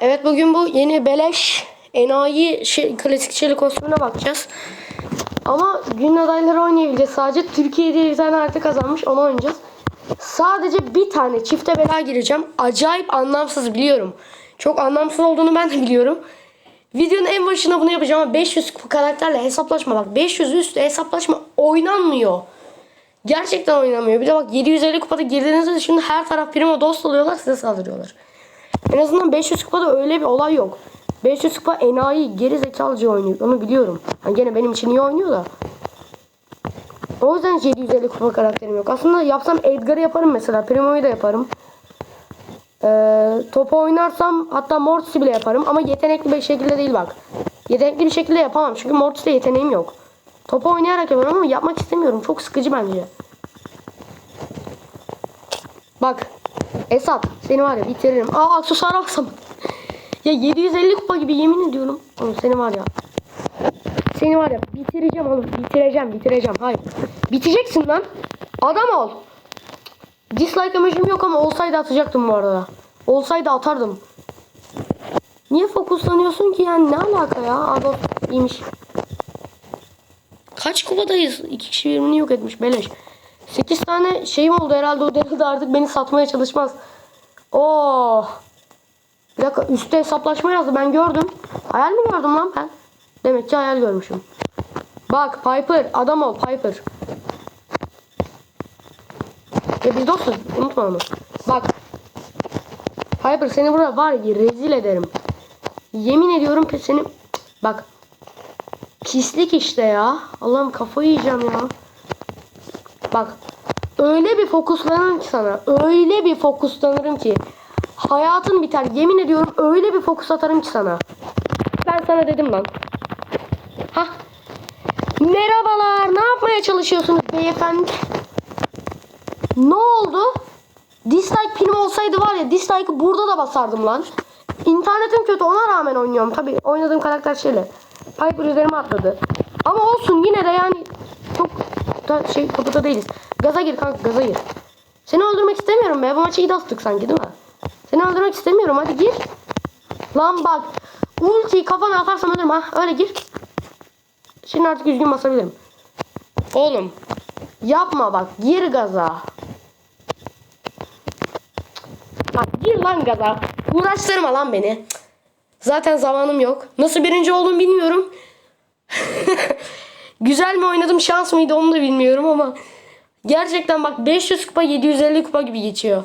Evet bugün bu yeni beleş enayi şey, klasik çelik kostümüne bakacağız. Ama gün adayları oynayabileceğiz sadece. Türkiye diye bir tane harita kazanmış onu oynayacağız. Sadece bir tane çifte bela gireceğim. Acayip anlamsız biliyorum. Çok anlamsız olduğunu ben de biliyorum. Videonun en başına bunu yapacağım ama 500 karakterle hesaplaşma bak 500 üstü hesaplaşma oynanmıyor. Gerçekten oynanmıyor. Bir de bak 750 kupada girdiğinizde de şimdi her taraf primo dost oluyorlar size saldırıyorlar. En azından 500 kupada öyle bir olay yok. 500 kupa enayi geri zekalıcı oynuyor. Onu biliyorum. Yani gene benim için iyi oynuyor da. O yüzden hiç 750 kupa karakterim yok. Aslında yapsam Edgar'ı yaparım mesela. Primo'yu da yaparım. Ee, topu oynarsam hatta Mortis'i bile yaparım. Ama yetenekli bir şekilde değil bak. Yetenekli bir şekilde yapamam. Çünkü Mortis'te yeteneğim yok. Topu oynayarak yaparım ama yapmak istemiyorum. Çok sıkıcı bence. Bak. Esat seni var ya bitiririm. Aa aksesuara baksam. ya 750 kupa gibi yemin ediyorum. Oğlum seni var ya. Seni var ya bitireceğim oğlum. Bitireceğim bitireceğim. Hayır. Biteceksin lan. Adam ol. Dislike emojim yok ama olsaydı atacaktım bu arada. Olsaydı atardım. Niye fokuslanıyorsun ki yani ne alaka ya? Adam iyiymiş. Kaç kupadayız? İki kişi birbirini yok etmiş beleş. 8 tane şeyim oldu herhalde o deride artık beni satmaya çalışmaz. Oh. Bir dakika üstte hesaplaşma yazdı ben gördüm. Hayal mi gördüm lan ben? Demek ki hayal görmüşüm. Bak Piper adam ol Piper. Ya biz dostuz unutma onu. Bak. Piper seni burada var ya rezil ederim. Yemin ediyorum ki seni bak. Pislik işte ya. Allah'ım kafayı yiyeceğim ya. Bak. Öyle bir fokuslanırım ki sana. Öyle bir fokuslanırım ki. Hayatın biter. Yemin ediyorum öyle bir fokus atarım ki sana. Ben sana dedim lan. Hah. Merhabalar. Ne yapmaya çalışıyorsunuz beyefendi? Ne oldu? Dislike pinim olsaydı var ya dislike'ı burada da basardım lan. İnternetim kötü ona rağmen oynuyorum. Tabi oynadığım karakter şeyle. Piper üzerime atladı. Ama olsun yine de yani da şey kapıda değiliz. Gaza gir kanka gaza gir. Seni öldürmek istemiyorum be. Bu maçı iyi astık sanki değil mi? Seni öldürmek istemiyorum hadi gir. Lan bak. Ultiyi kafana atarsam ölürüm ha. Öyle gir. Şimdi artık üzgün basabilirim. Oğlum. Yapma bak. Gir gaza. Bak gir lan gaza. Uğraştırma lan beni. Zaten zamanım yok. Nasıl birinci olduğumu bilmiyorum. Güzel mi oynadım şans mıydı onu da bilmiyorum ama gerçekten bak 500 kupa 750 kupa gibi geçiyor.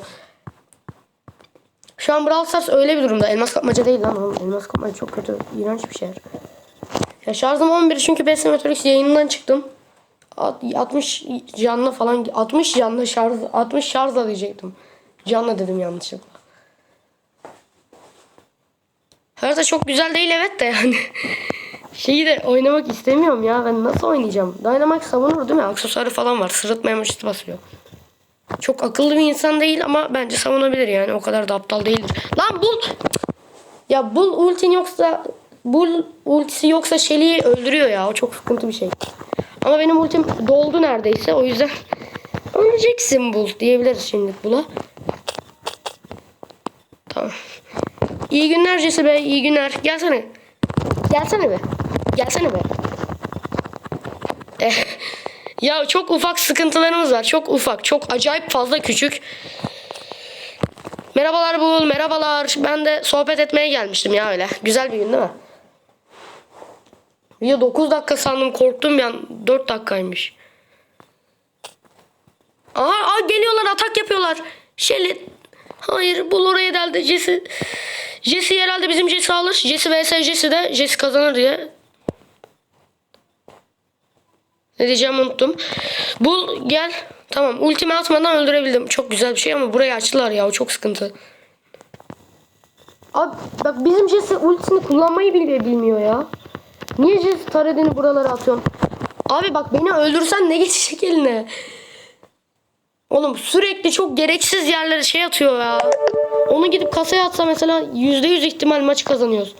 Şu an Brawl Stars öyle bir durumda. Elmas kapmaca değil lan oğlum. Elmas kapmaca çok kötü. iğrenç bir şey. Ya şarjım 11 çünkü PS Metrix yayınından çıktım. At- 60 canlı falan 60 canlı şarj 60 şarjla diyecektim. Canlı dedim yanlışlıkla. Harita çok güzel değil evet de yani. Şeyi de oynamak istemiyorum ya. Ben nasıl oynayacağım? Dynamax savunur değil mi? Aksesuarı falan var. Sırıtma emojisi basıyor. Çok akıllı bir insan değil ama bence savunabilir yani. O kadar da aptal değildir. Lan bul! Ya bul ultin yoksa bul ultisi yoksa Shelly'i öldürüyor ya. O çok sıkıntı bir şey. Ama benim ultim doldu neredeyse. O yüzden öleceksin bul diyebiliriz şimdi bula. Tamam. İyi günler Jesse Bey. iyi günler. Gelsene. Gelsene be. Gelsene be. Eh, ya çok ufak sıkıntılarımız var. Çok ufak. Çok acayip fazla küçük. Merhabalar Bul. Merhabalar. Ben de sohbet etmeye gelmiştim ya öyle. Güzel bir gün değil mi? Video 9 dakika sandım. Korktum an. 4 dakikaymış. Aa, aa geliyorlar. Atak yapıyorlar. Şeli. Hayır. Bul oraya deldi. Jesse. Jesse herhalde bizim Jesse alır. Jesse vs Jesse de Jesse kazanır diye. Ne diyeceğimi unuttum. Bul gel. Tamam ultimi atmadan öldürebildim. Çok güzel bir şey ama burayı açtılar ya o çok sıkıntı. Abi bak bizim Jesse ultisini kullanmayı bile bilmiyor ya. Niye Jesse taredini buralara atıyorsun? Abi bak beni öldürsen ne geçecek eline? Oğlum sürekli çok gereksiz yerlere şey atıyor ya. Onu gidip kasaya atsa mesela %100 ihtimal maçı kazanıyoruz.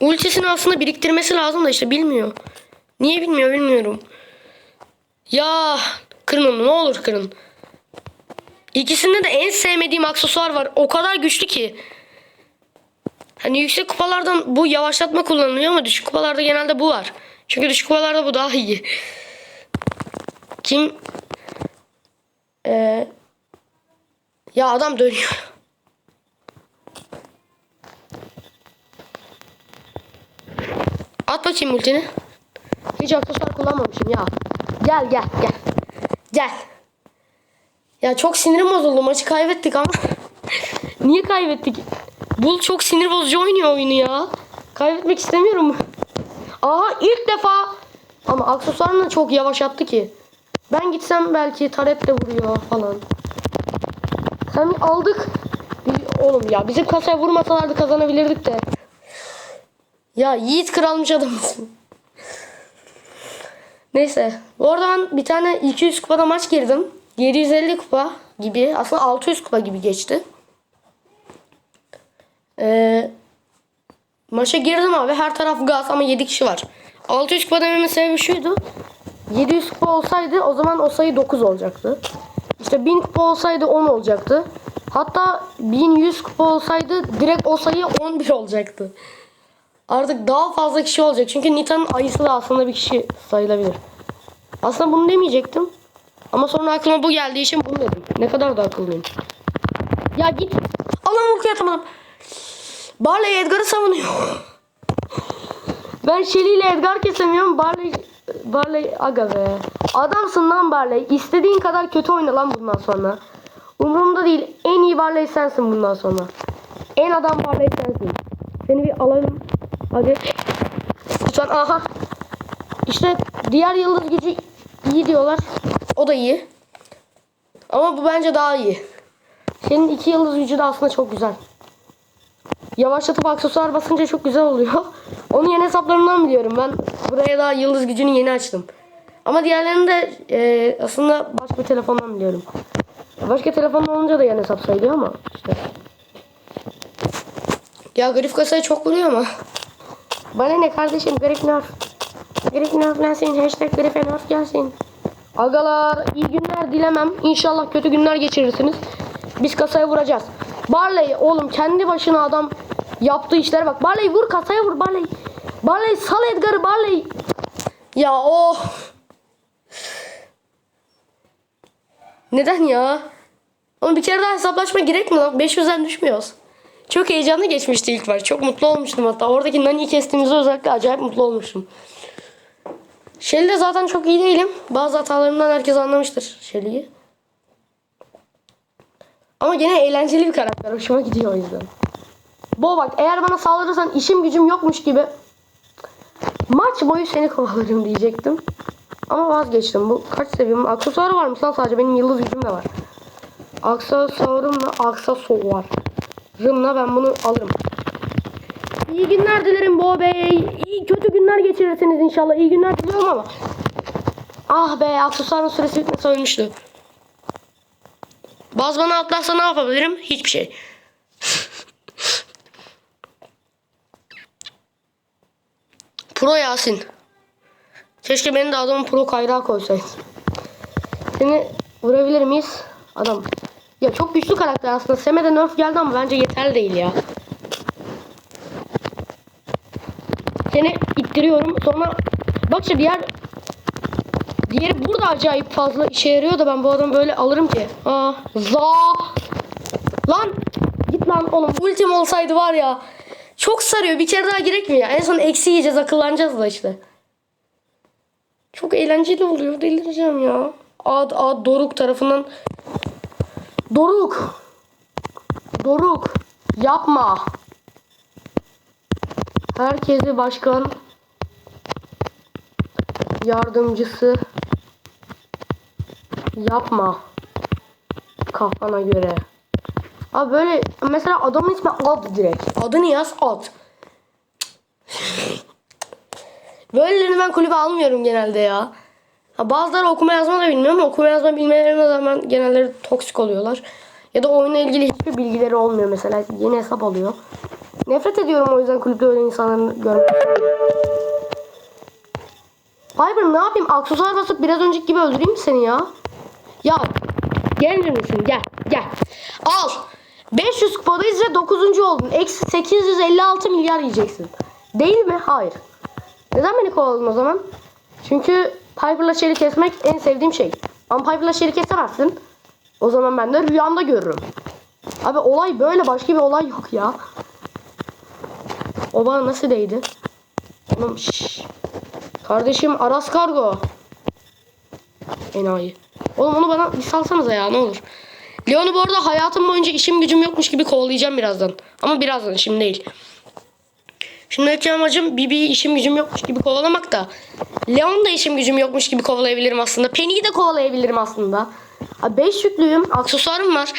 Ultisini aslında biriktirmesi lazım da işte bilmiyor. Niye bilmiyor bilmiyorum. Ya kırın onu ne olur kırın. İkisinde de en sevmediğim aksesuar var. O kadar güçlü ki. Hani yüksek kupalardan bu yavaşlatma kullanılıyor ama düşük kupalarda genelde bu var. Çünkü düşük kupalarda bu daha iyi. Kim Ee, ya adam dönüyor. At bakayım ultini. Hiç aksesuar kullanmamışım ya. Gel gel gel. Gel. Ya çok sinirim bozuldu. Maçı kaybettik ama. Niye kaybettik? Bul çok sinir bozucu oynuyor oyunu ya. Kaybetmek istemiyorum. Aha ilk defa. Ama aksesuarını çok yavaş yaptı ki. Ben gitsem belki taret de vuruyor falan. Sen aldık. Oğlum ya bizim kasaya vurmasalardı kazanabilirdik de. Ya Yiğit kralmış adamsın. Neyse. Ben bir tane 200 kupada maç girdim. 750 kupa gibi. Aslında 600 kupa gibi geçti. Ee, maça girdim abi. Her taraf gaz ama 7 kişi var. 600 kupa dememin sebebi şuydu. 700 kupa olsaydı o zaman o sayı 9 olacaktı. İşte 1000 kupa olsaydı 10 olacaktı. Hatta 1100 kupa olsaydı direkt o sayı 11 olacaktı. Artık daha fazla kişi olacak. Çünkü Nita'nın ayısı da aslında bir kişi sayılabilir. Aslında bunu demeyecektim. Ama sonra aklıma bu geldiği için bunu dedim. Ne kadar da akıllıyım. Ya git. Allah'ım ulti atamadım. Barley Edgar'ı savunuyor. ben Shelly ile Edgar kesemiyorum. Barley Barley aga be. Adamsın lan Barley. İstediğin kadar kötü oyna lan bundan sonra. Umurumda değil. En iyi Barley sensin bundan sonra. En adam Barley sensin. Seni bir alalım. Hadi. Lütfen aha. İşte diğer yıldız gücü iyi diyorlar. O da iyi. Ama bu bence daha iyi. Senin iki yıldız gücü de aslında çok güzel. Yavaşlatıp aksesuar basınca çok güzel oluyor. Onu yeni hesaplarımdan biliyorum. Ben buraya daha yıldız gücünü yeni açtım. Ama diğerlerini de e, aslında başka telefondan biliyorum. Başka telefondan olunca da yeni hesap sayılıyor ama işte. Ya grif kasayı çok vuruyor ama. Bana ne kardeşim grif nerf. Grif nerflensin. Hashtag grife nerf gelsin. Agalar iyi günler dilemem. İnşallah kötü günler geçirirsiniz. Biz kasaya vuracağız. Barley oğlum kendi başına adam yaptığı işlere bak. Barley vur kasaya vur Barley. Barley sal Edgar'ı Barley. Ya o. Neden ya? Oğlum bir kere daha hesaplaşma gerek mi lan? 500'den düşmüyoruz. Çok heyecanlı geçmişti ilk maç. Çok mutlu olmuştum hatta. Oradaki Nani'yi kestiğimizde özellikle acayip mutlu olmuştum. Shelly'de zaten çok iyi değilim. Bazı hatalarımdan herkes anlamıştır Shelly'yi. Ama gene eğlenceli bir karakter. Hoşuma gidiyor o yüzden. Bo bak eğer bana saldırırsan işim gücüm yokmuş gibi maç boyu seni kovalarım diyecektim. Ama vazgeçtim. Bu kaç seviyem? Aksesuarı varmış lan sadece. Benim yıldız gücüm de var. Aksesuarımla aksesuar. Rımla ben bunu alırım. İyi günler dilerim Bo Bey. İyi kötü günler geçirirsiniz inşallah. İyi günler diliyorum ama. Ah be aksesuarın süresi bitmesi ölmüştü. Baz bana atlarsa ne yapabilirim? Hiçbir şey. Pro Yasin. Keşke beni de adamın pro kayrağı koysaydı. Seni vurabilir miyiz? Adam. Ya çok güçlü karakter aslında. Seme'de nerf geldi ama bence yeterli değil ya. Seni ittiriyorum. Sonra bak işte diğer diğeri burada acayip fazla işe yarıyor da ben bu adamı böyle alırım ki. Aa, za. Lan git lan oğlum ultim olsaydı var ya. Çok sarıyor. Bir kere daha gerek mi ya? En son eksi yiyeceğiz akıllanacağız da işte. Çok eğlenceli oluyor. Delireceğim ya. Ad ad Doruk tarafından. Doruk. Doruk. Yapma. Herkesi başkan yardımcısı yapma kafana göre. Abi böyle mesela adamın ismi ad direkt. Adını yaz ad. Böylelerini ben kulübe almıyorum genelde ya. Bazıları okuma yazma da bilmiyor ama okuma yazma bilmelerine rağmen genelleri toksik oluyorlar. Ya da oyunla ilgili hiçbir bilgileri olmuyor mesela. Yeni hesap alıyor. Nefret ediyorum o yüzden kulüpte öyle insanların görmek. Piper ne yapayım? Aksesuar basıp biraz önceki gibi öldüreyim mi seni ya? Ya gelir misin? Gel. Gel. Al. 500 kupadayız ve 9. oldun. Eksi 856 milyar yiyeceksin. Değil mi? Hayır. Neden beni kovaladın o zaman? Çünkü Piper'la Shelly kesmek en sevdiğim şey. Ama Piper'la Shelly kesemezsin. O zaman ben de rüyamda görürüm. Abi olay böyle başka bir olay yok ya. O bana nasıl değdi? Şşş. Kardeşim Aras Kargo. Enayi. Oğlum onu bana bir salsanıza ya ne olur. Leon'u bu arada hayatım boyunca işim gücüm yokmuş gibi kovalayacağım birazdan. Ama birazdan şimdi değil. Şimdiki amacım Bibi'yi işim gücüm yokmuş gibi kovalamak da. Leon da işim gücüm yokmuş gibi kovalayabilirim aslında. Penny'yi de kovalayabilirim aslında. 5 yüklüyüm. Aksesuarım var.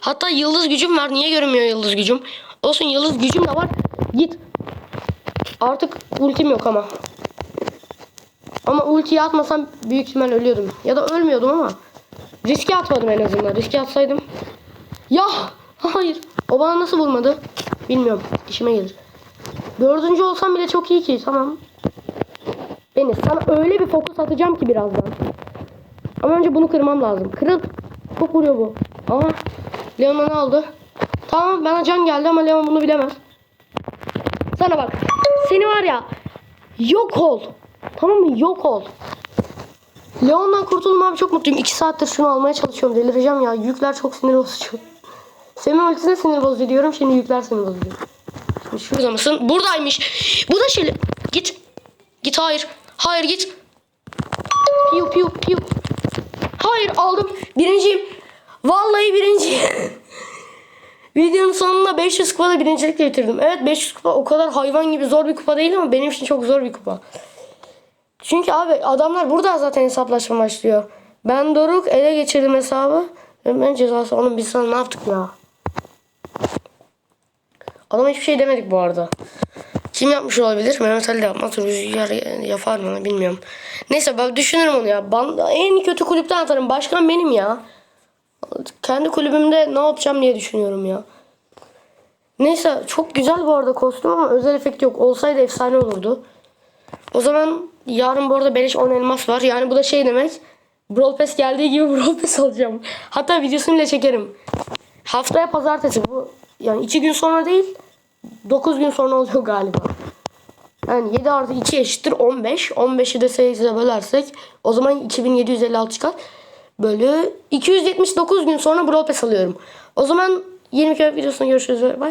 Hatta yıldız gücüm var. Niye görünmüyor yıldız gücüm? Olsun yıldız gücüm de var. Git. Artık ultim yok ama. Ama ultiyi atmasam büyük ihtimal ölüyordum. Ya da ölmüyordum ama. Riske atmadım en azından. Riske atsaydım. Ya hayır. O bana nasıl vurmadı? Bilmiyorum. İşime gelir. Dördüncü olsam bile çok iyi ki. Tamam. Beni sana öyle bir fokus atacağım ki birazdan. Ama önce bunu kırmam lazım. Kırıl. Çok vuruyor bu. Ama Leon'a ne oldu? Tamam bana can geldi ama Leon bunu bilemez. Sana bak. Seni var ya. Yok ol. Tamam mı? Yok ol. Leon'dan kurtuldum abi çok mutluyum. 2 saattir şunu almaya çalışıyorum. Delireceğim ya. Yükler çok sinir bozucu. Semih ultisine sinir bozucu diyorum. Şimdi yükler sinir bozucu. Şurada mısın? Buradaymış. Bu da şey. Git. Git hayır. Hayır git. Piu piu piu. Hayır aldım. Birinciyim. Vallahi birinciyim. Videonun sonunda 500 kupada birincilikle bitirdim. Evet 500 kupa o kadar hayvan gibi zor bir kupa değil ama benim için çok zor bir kupa. Çünkü abi adamlar burada zaten hesaplaşma başlıyor. Ben Doruk ele geçirdim hesabı. Ben cezası onun biz sana ne yaptık ya? Adama hiçbir şey demedik bu arada. Kim yapmış olabilir? Mehmet Ali de yapmaz. Rüzgar yapar mı bilmiyorum. Neyse ben düşünürüm onu ya. Ben en kötü kulüpten atarım. Başkan benim ya. Kendi kulübümde ne yapacağım diye düşünüyorum ya. Neyse çok güzel bu arada kostüm ama özel efekt yok. Olsaydı efsane olurdu. O zaman yarın bu arada beleş 10 elmas var. Yani bu da şey demek. Brawl Pass geldiği gibi Brawl Pass alacağım. Hatta videosunu bile çekerim. Haftaya pazartesi bu. Yani 2 gün sonra değil. 9 gün sonra oluyor galiba. Yani 7 artı 2 eşittir 15. 15'i de 8'e bölersek o zaman 2756 çıkar. Bölü 279 gün sonra Brawl Pass alıyorum. O zaman 20 kere videosunda görüşürüz. Bay bay.